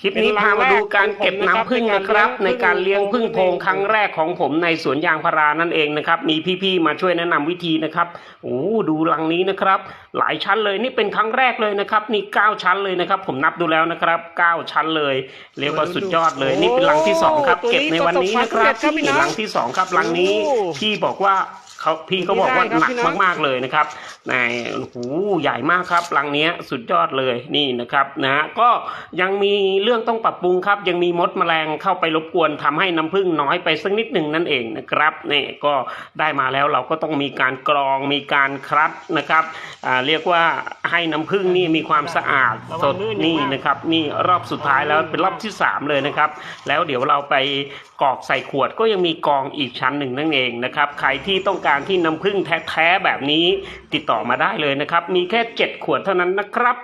คลิปนี้พามาดูการเก็บน้ำผึ้งนะครับ ในการเลี้ยงผึ้งโพรงครั้งแรกของผมในสวนยางพารานั่นเองนะครับ มีพี่ๆมาช่วยแนะนำวิธีนะครับโอ้ดูรังนี้นะครับ หลายชั้นเลยนี่เป็นครั้งแรกเลยนะครับ นี่เก้าชั้นเลยนะครับ ผมนับดูแล้วนะครับเก้าชั้นเลยเรียกว่าสุดยอดเลย นี่เป็นรังที่สองครับเก็บในวันนี้นะครับนี่รังที่สองครับรังนี้พี่บอกว่า เขาพี่เขาบอกว่าหนักมาก ๆเลยนะครับในโอ้โหใหญ่มากครับรังเนี้ยสุดยอดเลยนี่นะครับนะฮะก็ยังมีเรื่องต้องปรับปรุงครับ ยังมีมดแมลงเข้าไปรบกวนทำให้น้ำผึ้งน้อยไปสักนิดหนึ่งนั่นเองนะครับนี่ก็ได้มาแล้วเราก็ต้องมีการกรองมีการคัดนะครับอ่าเรียกว่าให้น้ำผึ้งนี่มีความสะอาดสดนี่นะครับนี่รอบสุดท้ายแล้วเป็นรอบที่สามเลยนะครับ แล้วเดี๋ยวเราไปกรอกใส่ขวดก็ยังมีกรองอีกชั้นหนึ่งนั่นเองนะครับใครที่ต้องการที่น้ำผึ้งแท้ๆแบบนี้ติดต่อมาได้เลยนะครับ มีแค่ 7 ขวดเท่านั้นนะครับ